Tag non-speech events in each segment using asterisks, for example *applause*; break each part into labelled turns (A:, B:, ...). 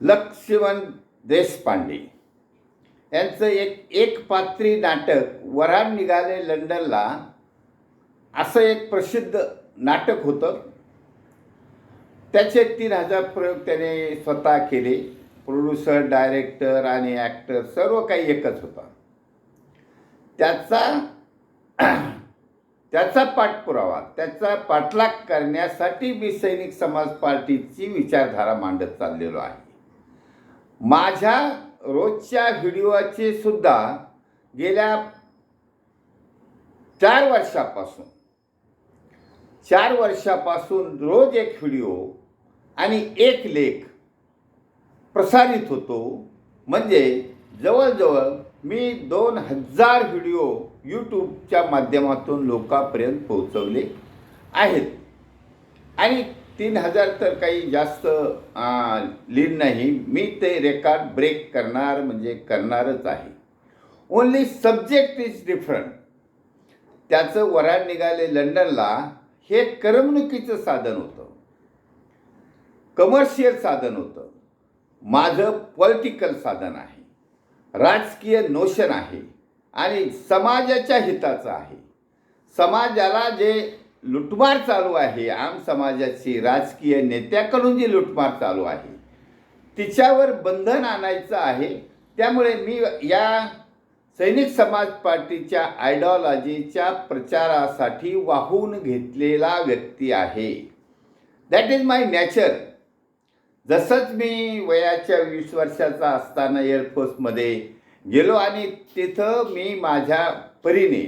A: लक्ष्मण देशपांडे. यांचं एक एक पात्री नाटक वरान निघाले लंडनला. असं एक प्रसिद्ध नाटक होतं. त्याचे तीन हजार प्रयोग त्याने स्वतः केले. प्रोड्युसर डायरेक्टर आणि ॲक्टर सर्व काही एकच होता. त्याचा त्याचा पाठपुरावा त्याचा पाठलाग करण्यासाठी मी सैनिक समाज पार्टीची विचारधारा मांडत चाललेलो आहे. माझ्या रोजच्या व्हिडिओचे सुद्धा गेल्या चार वर्षापासून चार वर्षापासून रोज एक व्हिडिओ आणि एक लेख प्रसारित होतो. म्हणजे जवळजवळ मी दोन हजार व्हिडिओ यूट्यूबच्या माध्यमातून लोकांपर्यंत पोहोचवले आहेत. आणि तीन हजार तर काही जास्त लीड नाही. मी ते रेकॉर्ड ब्रेक करणार म्हणजे करणारच आहे. ओन्ली सब्जेक्ट इज डिफरंट त्याचं वराड निघाले लंडनला हे करमणुकीचं साधन होतं. कमर्शियल साधन होतं. माझं पॉलिटिकल साधन आहे. राजकीय नोशन आहे. आणि समाजाच्या हिताचं आहे. समाजाला जे लुटमार चालू आहे. आम समाजाची राजकीय नेत्याकडून जी लुटमार चालू आहे तिच्यावर बंधन आणायचं आहे. त्यामुळे मी या सैनिक समाज पार्टीच्या आयडिओलॉजीच्या प्रचारासाठी वाहून घेतलेला व्यक्ती आहे. दॅट इज माय नॅचर जसंच मी वयाच्या वीस वर्षाचा असताना एअरफोर्समध्ये गेलो आणि तिथं मी माझ्या परीने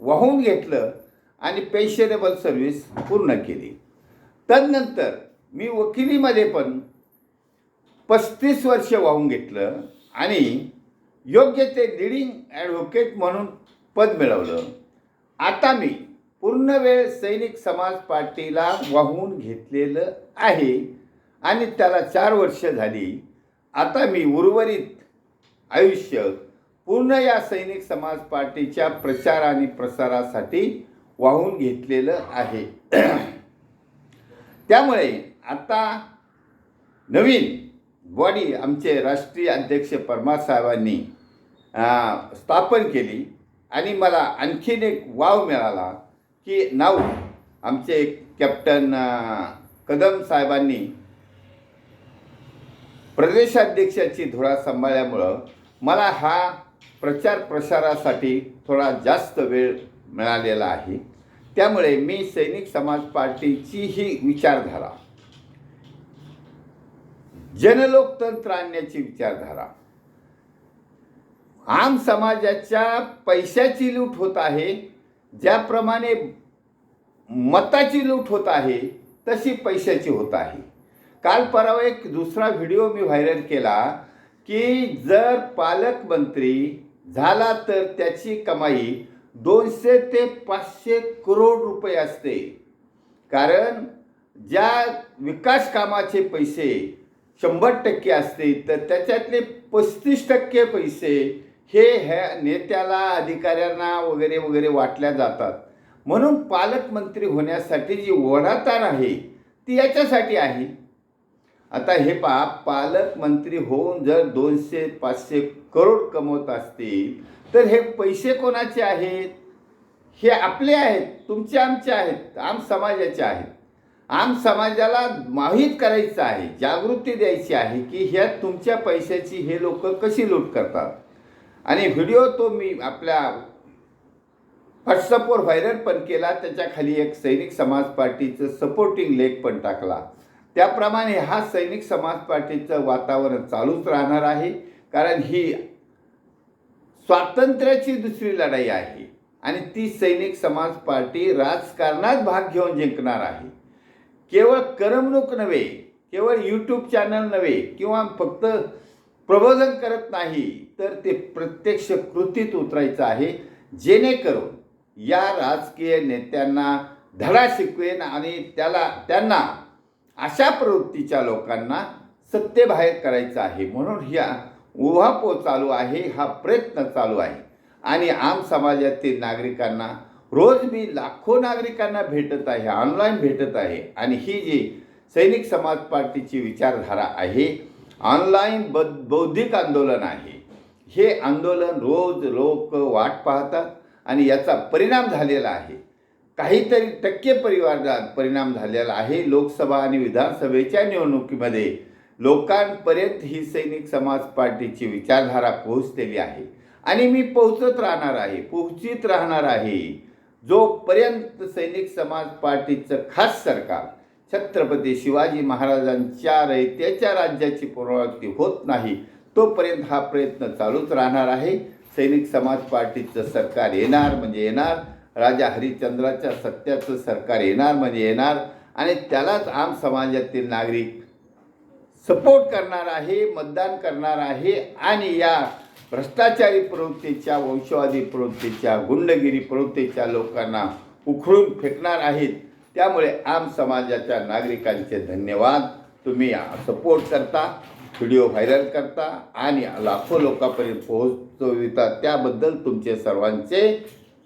A: वाहून घेतलं. आणि पेन्शनेबल सर्व्हिस पूर्ण केली. तदनंतर मी वकिलीमध्ये पण पस्तीस वर्ष वाहून घेतलं आणि योग्य ते लिडिंग ॲडव्होकेट म्हणून पद मिळवलं. आता मी पूर्ण वेळ सैनिक समाज पार्टीला वाहून घेतलेलं आहे आणि त्याला चार वर्ष झाली. आता मी उर्वरित आयुष्य पूर्ण या सैनिक समाज पार्टीच्या प्रचार आणि प्रसारासाठी वाहून घेतलेलं आहे. *clears throat* त्यामुळे आता नवीन बॉडी आमचे राष्ट्रीय अध्यक्ष परमार साहेबांनी स्थापन केली. आणि मला आणखीन एक वाव मिळाला की नाव आमचे कॅप्टन कदम साहेबांनी प्रदेशाध्यक्षाची धुळा सांभाळल्यामुळं मला हा प्रचार प्रसारासाठी थोडा जास्त वेळ मिळालेला आहे. त्यामुळे मी सैनिक समाज पार्टीची ही विचारधारा जनलोकतंत्र आणण्याची विचारधारा आम समाजाच्या पैशाची लूट होत आहे ज्याप्रमाणे मताची लूट होत आहे तशी पैशाची होत आहे. काल परवा एक दुसरा व्हिडिओ मी व्हायरल केला की जर पालकमंत्री झाला तर त्याची कमाई दोनशे ते पाचशे करोड रुपये असते. कारण ज्या विकास कामाचे पैसे शंभर टक्के असते तर त्याच्यातले पस्तीस टक्के पैसे हे ह्या नेत्याला अधिकाऱ्यांना वगैरे वगैरे वाटल्या जातात. म्हणून पालकमंत्री होण्यासाठी जी ओढाताण आहे ती याच्यासाठी आहे. आता हे पा पालकमंत्री होऊन जर दोनशे पाचशे करोड कमवत असतील तर हे पैसे कोणाचे आहेत? हे आपले आहेत तुमचे आमचे आहेत आम समाजाचे आहेत. आम समाजाला माहीत करायचं आहे जागृती द्यायची आहे की ह्या तुमच्या पैशाची हे लोक कशी लूट करतात. आणि व्हिडिओ तो मी आपल्या व्हॉट्सअपवर व्हायरल पण केला त्याच्याखाली एक सैनिक समाज पार्टीचं सपोर्टिंग लेख पण टाकला. त्याप्रमाणे हा सैनिक समाज पार्टीचं वातावरण चालूच राहणार आहे कारण ही स्वातंत्र्याची दुसरी लढाई आहे आणि ती सैनिक समाज पार्टी राजकारणात भाग घेऊन जिंकणार आहे. केवळ करमणूक नव्हे केवळ यूट्यूब चॅनल नव्हे किंवा फक्त प्रबोधन करत नाही तर ते प्रत्यक्ष कृतीत उतरायचं आहे जेणेकरून या राजकीय नेत्यांना धडा शिकवेन आणि त्याला त्यांना अशा प्रवृत्तीच्या लोकांना सत्तेबाहेर करायचं आहे म्हणून ह्या उहापो चालू आहे हा प्रयत्न चालू आहे. आणि आम समाजातील नागरिकांना रोज मी लाखो नागरिकांना भेटत आहे ऑनलाईन भेटत आहे. आणि ही जी सैनिक समाज पार्टीची विचारधारा आहे ऑनलाईन ब बौद्धिक आंदोलन आहे. हे आंदोलन रोज लोक वाट पाहतात आणि याचा परिणाम झालेला आहे. काहीतरी टक्के परिवारात परिणाम झालेला आहे. लोकसभा आणि विधानसभेच्या निवडणुकीमध्ये लोकांपर्यंत ही सैनिक समाज पार्टीची विचारधारा पोहोचलेली आहे. आणि मी पोहोचत राहणार आहे पोहोचित राहणार आहे. जोपर्यंत सैनिक समाज पार्टीचं खास सरकार छत्रपती शिवाजी महाराजांच्या रयतेच्या राज्याची पुनरावृत्ती होत नाही तोपर्यंत हा प्रयत्न चालूच राहणार आहे. सैनिक समाज पार्टीचं सरकार येणार म्हणजे येणार. राजा हरिश्चंद्राच्या सत्याचं सरकार येणार म्हणजे येणार आणि त्यालाच आम समाजातील नागरिक सपोर्ट करणार आहे मतदान करणार आहे आणि या भ्रष्टाचारी प्रवृत्तीच्या वंशवादी प्रवृत्तीच्या गुंडगिरी प्रवृत्तीच्या लोकांना उखळून फेकणार आहेत. त्यामुळे आम समाजाच्या नागरिकांचे धन्यवाद. तुम्ही सपोर्ट करता व्हिडिओ व्हायरल करता आणि लाखो लोकांपर्यंत पोहोचविता. त्याबद्दल तुमचे सर्वांचे